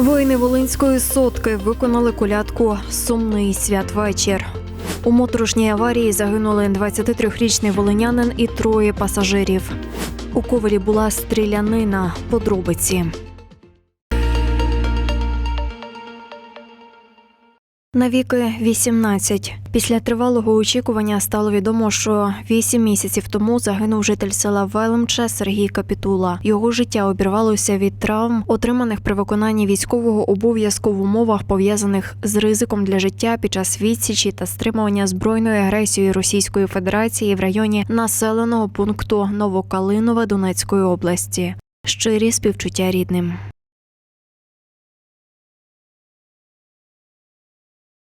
Воїни Волинської сотки виконали колядку Сумний святвечір. У моторошній аварії загинули 23-річний волинянин і троє пасажирів. У ковалі була стрілянина. Подробиці. Навіки 18. Після тривалого очікування стало відомо, що 8 місяців тому загинув житель села Велемче Сергій Капітула. Його життя обірвалося від травм, отриманих при виконанні військового обов'язку в умовах пов'язаних з ризиком для життя під час відсічі та стримування збройної агресії Російської Федерації в районі населеного пункту Новокалинове Донецької області. Щирі співчуття рідним.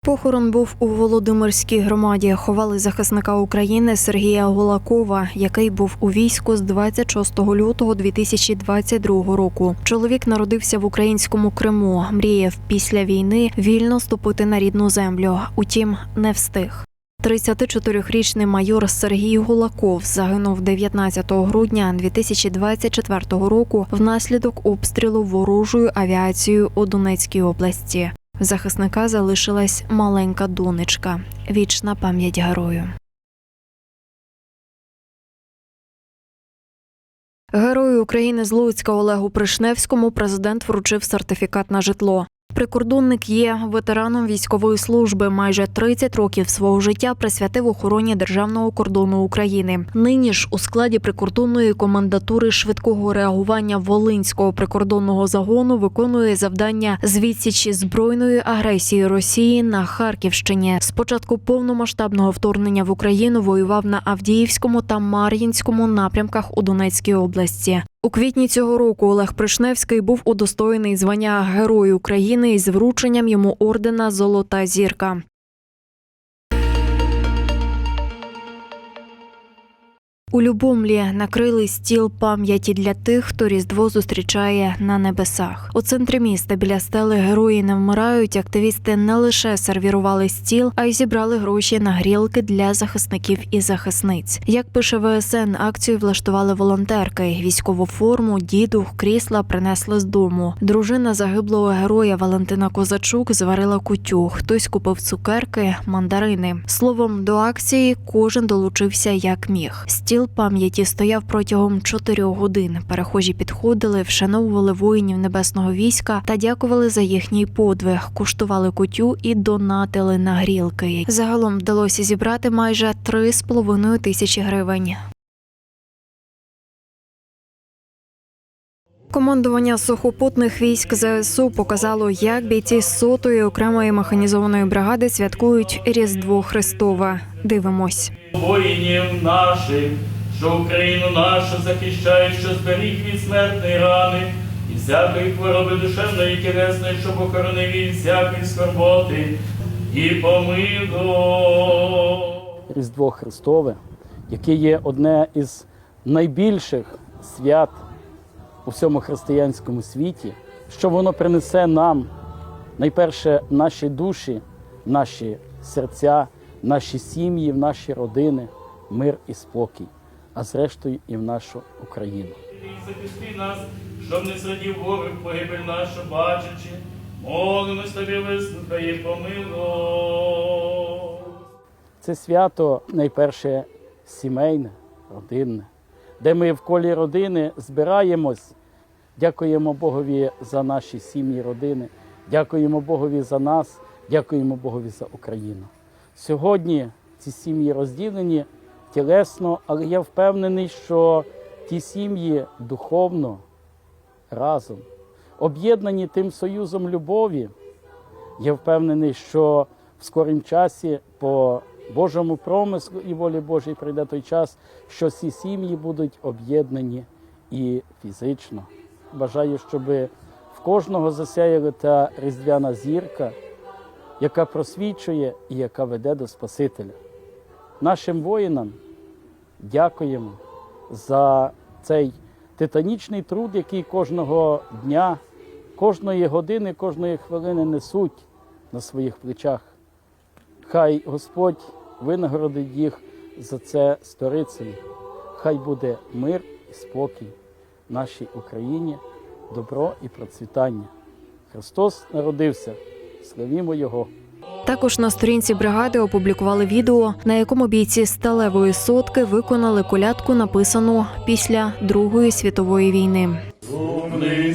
Похорон був у Володимирській громаді. Ховали захисника України Сергія Гулакова, який був у війську з 26 лютого 2022 року. Чоловік народився в українському Криму. Мріяв після війни вільно ступити на рідну землю. Утім, не встиг. 34-річний майор Сергій Гулаков загинув 19 грудня 2024 року внаслідок обстрілу ворожою авіацією у Донецькій області. Захисника залишилась маленька донечка. Вічна пам'ять герою. Герою України з Луцька Олегу Пришневському президент вручив сертифікат на житло. Прикордонник є ветераном військової служби. Майже 30 років свого життя присвятив охороні державного кордону України. Нині ж у складі прикордонної комендатури швидкого реагування Волинського прикордонного загону виконує завдання з відсічі збройної агресії Росії на Харківщині. З початку повномасштабного вторгнення в Україну воював на Авдіївському та Мар'їнському напрямках у Донецькій області. У квітні цього року Олег Пришневський був удостоєний звання Герой України із врученням йому ордена Золота зірка. У Любомлі накрили стіл пам'яті для тих, хто Різдво зустрічає на небесах. У центрі міста біля стели Герої не вмирають. Активісти не лише сервірували стіл, а й зібрали гроші на грілки для захисників і захисниць. Як пише ВСН, акцію влаштували волонтерки. Військову форму, діду, крісла принесли з дому. Дружина загиблого героя Валентина Козачук зварила кутю. Хтось купив цукерки, мандарини. Словом, до акції кожен долучився як міг. Стіл пам'яті стояв протягом чотирьох годин. Перехожі підходили, вшановували воїнів небесного війська та дякували за їхній подвиг, куштували кутю і донатили на грілки. Загалом вдалося зібрати майже три з половиною тисячі гривень. Командування сухопутних військ ЗСУ показало, як бійці сотої окремої механізованої бригади святкують Різдво Христове. Дивимось. воїнів наших, що Україну нашу захищають, що зберіг від смертної рани, і всякої хвороби душевної і тілесної, щоб охоронив від всякої скорботи, і помилуй. Різдво Христове, яке є одне із найбільших свят у всьому християнському світі, що воно принесе нам найперше наші душі, наші серця, наші сім'ї, наші родини, мир і спокій, а зрештою і в нашу Україну. Захисти нас, щоб не зрадів ворог погибель нашу бачачи, молимось тобі вислухай і помилуй. Це свято найперше сімейне, родинне, де ми в колі родини збираємось. Дякуємо Богові за наші сім'ї, родини, дякуємо Богові за нас, дякуємо Богові за Україну. Сьогодні ці сім'ї розділені тілесно, але я впевнений, що ті сім'ї духовно разом, об'єднані тим союзом любові. Я впевнений, що в скорім часі по Божому промислу і волі Божій прийде той час, що ці сім'ї будуть об'єднані і фізично. Бажаю, щоб в кожного засяяла та різдвяна зірка, яка просвічує і яка веде до Спасителя. Нашим воїнам дякуємо за цей титанічний труд, який кожного дня, кожної години, кожної хвилини несуть на своїх плечах. Хай Господь винагородить їх за це сторицею. Хай буде мир і спокій нашій Україні, добро і процвітання. Христос народився, славімо Його. Також на сторінці бригади опублікували відео, на якому бійці сталевої сотки виконали колядку, написану після Другої світової війни. Умний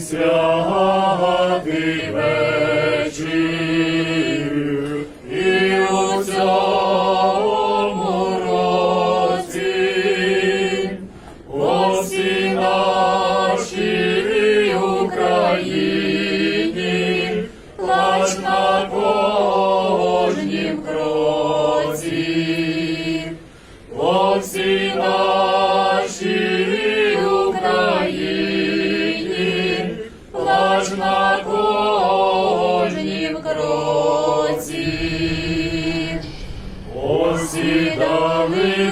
на кожнім кроці. Осідали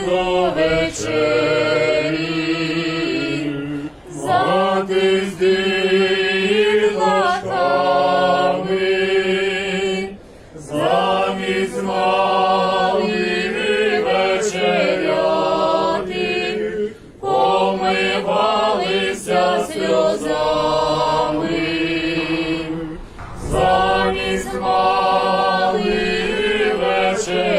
Yeah.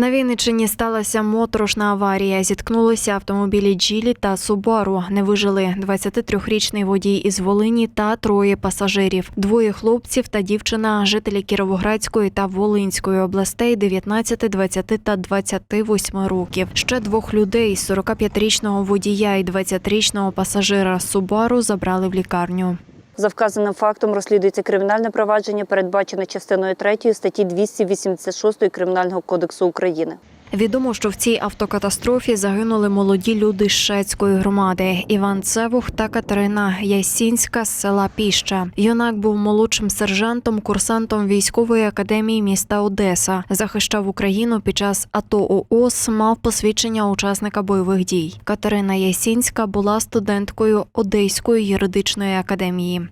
На Вінниччині сталася моторошна аварія. Зіткнулися автомобілі Джілі та Субару. Не вижили 23-річний водій із Волині та троє пасажирів. Двоє хлопців та дівчина, жителі Кіровоградської та Волинської областей 19, 20 та 28 років. Ще двох людей 45-річного водія і 20-річного пасажира Субару забрали в лікарню. За вказаним фактом розслідується кримінальне провадження, передбачене частиною 3 статті 286 Кримінального кодексу України. Відомо, що в цій автокатастрофі загинули молоді люди з Шецької громади Іван Цевух та Катерина Ясінська з села Піща. Юнак був молодшим сержантом, курсантом військової академії міста Одеса. Захищав Україну під час АТО ООС, мав посвідчення учасника бойових дій. Катерина Ясінська була студенткою Одеської юридичної академії.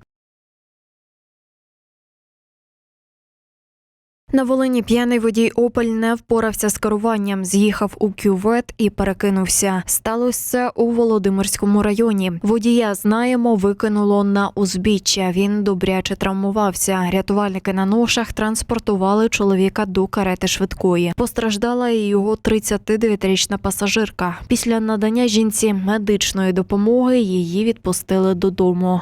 На Волині п'яний водій Опель не впорався з керуванням, з'їхав у кювет і перекинувся. Сталося це у Володимирському районі. Водія знаємо, викинуло на узбіччя. Він добряче травмувався. Рятувальники на ношах транспортували чоловіка до карети швидкої. Постраждала і його 39-річна пасажирка. Після надання жінці медичної допомоги її відпустили додому.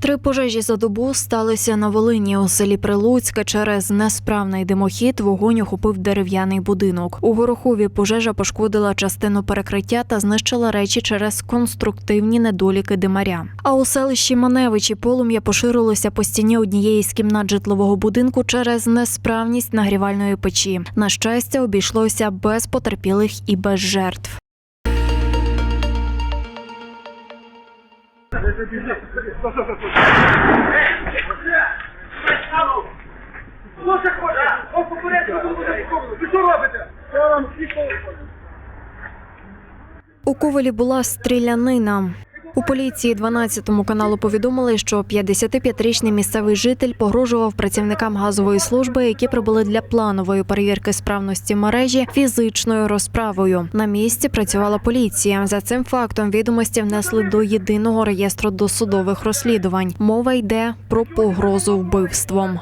Три пожежі за добу сталися на Волині у селі Прилуцьке. Через несправний димохід вогонь охопив дерев'яний будинок. У Горохові пожежа пошкодила частину перекриття та знищила речі через конструктивні недоліки димаря. А у селищі Маневичі полум'я поширилося по стіні однієї з кімнат житлового будинку через несправність нагрівальної печі. На щастя, обійшлося без потерпілих і без жертв. Хто це хоче? Ось попередньо Ви що робите? Що вам У Ковалі була стрілянина. У поліції 12 каналу повідомили, що 55-річний місцевий житель погрожував працівникам газової служби, які прибули для планової перевірки справності мережі фізичною розправою. На місці працювала поліція. За цим фактом відомості внесли до єдиного реєстру досудових розслідувань. Мова йде про погрозу вбивством.